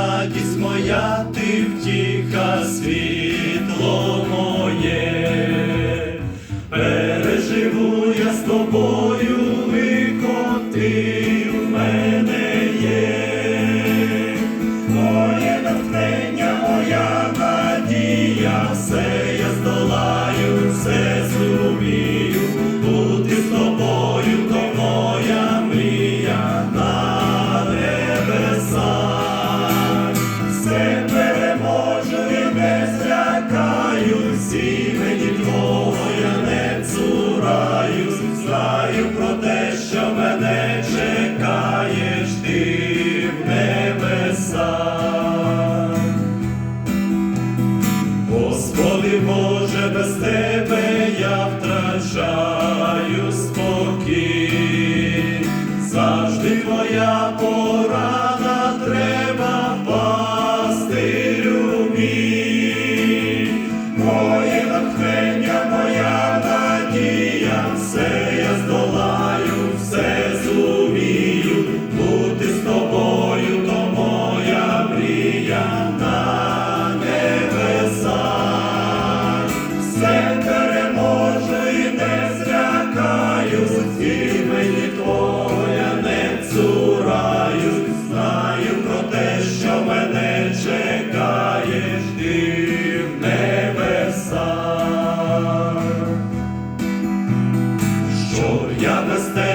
радість моя, ти втіха світ. з імені Твого я не цураюсь, знаю про те, що мене чекаєш ти в небесах. Господи Боже, без тебе я втрачаю спокій, завжди твоя порада треба пасти любі. що я дасте.